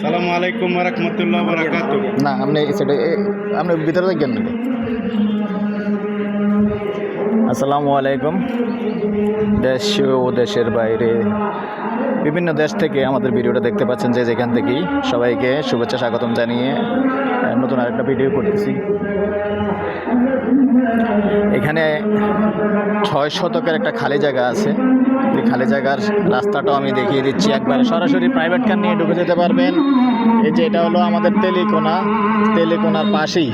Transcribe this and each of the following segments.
সালামু আলাইকুম রহমতুল্লাহ বারাকাতু না, আপনি সেটা আপনি ভিতরে দেখবেন নাকি আসসালামু আলাইকুম। দেশ ও দেশের বাইরে বিভিন্ন দেশ থেকে আমাদের ভিডিওটা দেখতে পাচ্ছেন যে যেখান থেকেই সবাইকে শুভেচ্ছা, স্বাগতম জানিয়ে নতুন আরেকটা ভিডিও করতেছি। এখানে ছয় শতকের একটা খালি জায়গা আছে। এই খালি জায়গার রাস্তাটাও আমি দেখিয়ে দিচ্ছি। একবারে সরাসরি প্রাইভেট কার নিয়ে ঢুকে যেতে পারবেন। এই যে এটা হলো আমাদের তেলিকোনা। তেলিকোনার পাশেই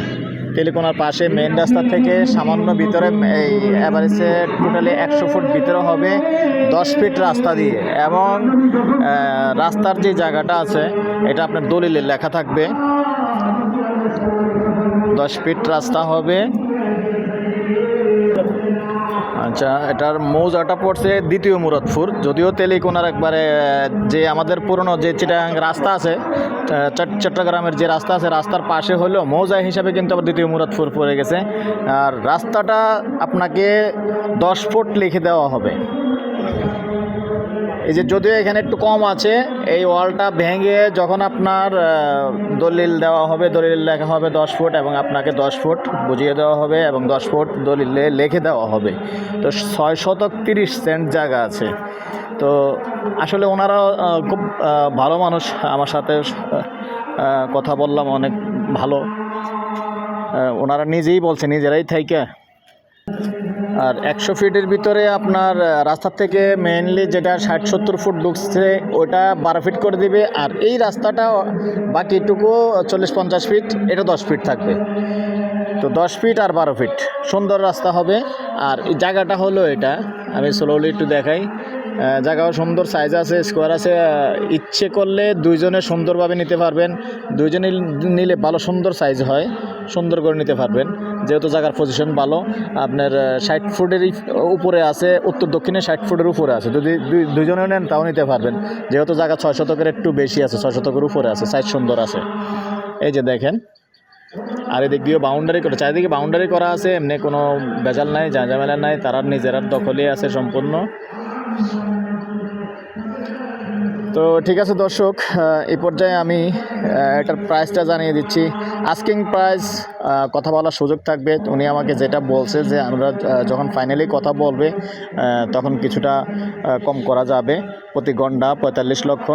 তেলিকোনার পাশে মেন রাস্তা থেকে সামান্য ভিতরে, এই অ্যাভারেজে টোটালি একশো ফুট ভিতরে হবে দশ ফিট রাস্তা দিয়ে। এবং রাস্তার যে জায়গাটা আছে, এটা আপনার দলিলে লেখা থাকবে। দশ ফিট রাস্তা হবে। আচ্ছা এটার মৌজাটা পড়ছে দ্বিতীয় মুরাদপুর। যদিও তেলিকোনার একবারে, যে আমাদের পুরনো যে চিটাং রাস্তা আছে চট্টগ্রামের যে রাস্তা আছে, রাস্তার পাশে হলেও মৌজা হিসাবে কিন্তু আবার দ্বিতীয় মুরাদপুর পড়ে গেছে। আর রাস্তাটা আপনাকে দশ ফুট লিখে দেওয়া হবে। এই যে যদিও এখানে একটু কম আছে, এই ওয়ালটা ভেঙে যখন আপনার দলিল দেওয়া হবে, দলিল লেখা হবে দশ ফুট এবং আপনাকে দশ ফুট বুঝিয়ে দেওয়া হবে এবং দশ ফুট দলিলে লিখে দেওয়া হবে। তো ছয় শতক তিরিশ সেন্ট জায়গা আছে। তো আসলে ওনারা খুব ভালো মানুষ। আমার সাথে কথা বললাম, অনেক ভালো। ওনারা নিজেই বলছে, নিজেরাই থাইকা। আর একশো ফিটের ভিতরে আপনার আহ, রাস্তার থেকে মেইনলি যেটা ষাট সত্তর ফুট ঢুকছে ওটা বারো ফিট করে দিবে। আর এই রাস্তাটা বাকিটুকু চল্লিশ পঞ্চাশ ফিট এটা দশ ফিট থাকবে। তো দশ ফিট আর বারো ফিট সুন্দর রাস্তা হবে। আর জায়গাটা হলো এটা আমি স্লোলি একটু দেখাই। জায়গাও সুন্দর সাইজ আছে স্কোয়ার আছে। ইচ্ছে করলে দুইজনে সুন্দরভাবে নিতে পারবেন। দুইজনে নিলে ভালো সুন্দর সাইজ হয়। সুন্দর করে নিতে পারবেন। যেহেতু জায়গার পজিশন ভালো, আপনার ষাট ফুটেরই উপরে আছে, উত্তর দক্ষিণে ষাট ফুটের উপরে আছে। যদি দুইজনে নেন, তাও নিতে পারবেন। যেহেতু জায়গা ছয় শতকের একটু বেশি আছে, ছয় শতকের উপরে আছে সাইজ সুন্দর আছে। এই যে দেখেন, আর এদিক দিয়ে বাউন্ডারি করে, চারিদিকে বাউন্ডারি করা আছে, এমনি কোনো বেজাল নাই ঝাঁঝামেলা নাই তারা নিজেরার দখলে আছে সম্পূর্ণ। তো ঠিক আছে দর্শক এই পর্যায়ে আমি এটার প্রাইসটা জানিয়ে দিচ্ছি। আস্কিং প্রাইস কথা বলার সুযোগ থাকবে। উনি আমাকে যেটা বলছে যে, আমরা যখন ফাইনালি কথা বলবে তখন কিছুটা কম করা যাবে। প্রতি ঘণ্টা পঁয়তাল্লিশ লক্ষ।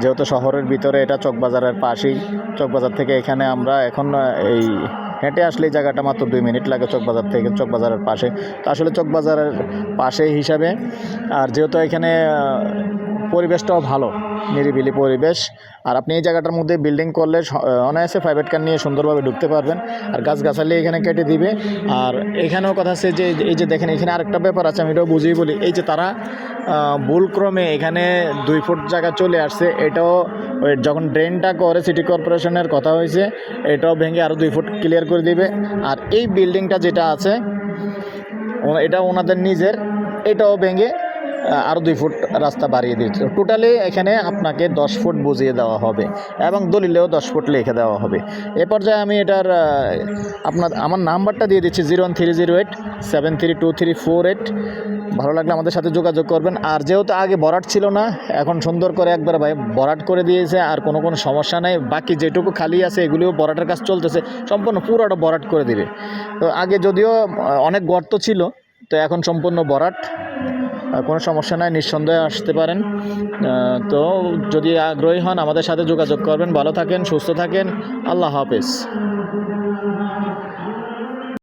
যেহেতু শহরের ভিতরে এটা চকবাজারের পাশেই। চকবাজার থেকে এখানে আমরা এখন এই হেঁটে আসলে জায়গাটা মাত্র দুই মিনিট লাগে চকবাজার থেকে, চকবাজারের পাশে। তো আসলে চকবাজারের পাশে হিসাবে। আর যেহেতু এখানে পরিবেশটাও ভালো, নিরিবিলি পরিবেশ। আর আপনি এই জায়গাটার মধ্যে বিল্ডিং করলে অনায়াসে প্রাইভেট কার নিয়ে সুন্দরভাবে ঢুকতে পারবেন। আর গাছগাছালি এখানে কেটে দিবে। আর এখানেও কথা আছে যে, এই যে দেখেন, এখানে আরেকটা ব্যাপার আছে, আমি এটাও বুঝিয়ে বলি। এই যে তারা ভুলক্রমে এখানে দুই ফুট জায়গা চলে আসছে, এটাও যখন ড্রেনটা করে সিটি কর্পোরেশনের কথা হয়েছে, এটাও ভেঙে আরও দুই ফুট ক্লিয়ার করে দিবে। আর এই বিল্ডিংটা যেটা আছে এটা ওনাদের নিজের, এটাও ভেঙে আরও দুই ফুট রাস্তা বাড়িয়ে দিচ্ছে টোটালি এখানে আপনাকে দশ ফুট বুঝিয়ে দেওয়া হবে এবং দলিলেও দশ ফুট লিখে দেওয়া হবে। এ পর্যায়ে আমি এটার আপনার, আমার নাম্বারটা দিয়ে দিচ্ছি zero one three zero eight, seven three two three four eight. ভালো লাগলে আমাদের সাথে যোগাযোগ করবেন। আর যেহেতু আগে বরাট ছিল না, এখন সুন্দর করে একবার ভাই বরাট করে দিয়েছে, আর কোনো কোনো সমস্যা নেই। বাকি যেটুকু খালি আছে, এগুলিও বরাটের কাজ চলতেছে। সম্পূর্ণ পুরোটা বরাট করে দিবে। তো আগে যদিও অনেক গর্ত ছিল, তো এখন সম্পূর্ণ বরাট। কোনো সমস্যা নাই, নিঃসন্দেহে আসতে পারেন। তো যদি আগ্রহী হন আমাদের সাথে যোগাযোগ করবেন। ভালো থাকেন, সুস্থ থাকেন। আল্লাহ হাফেজ।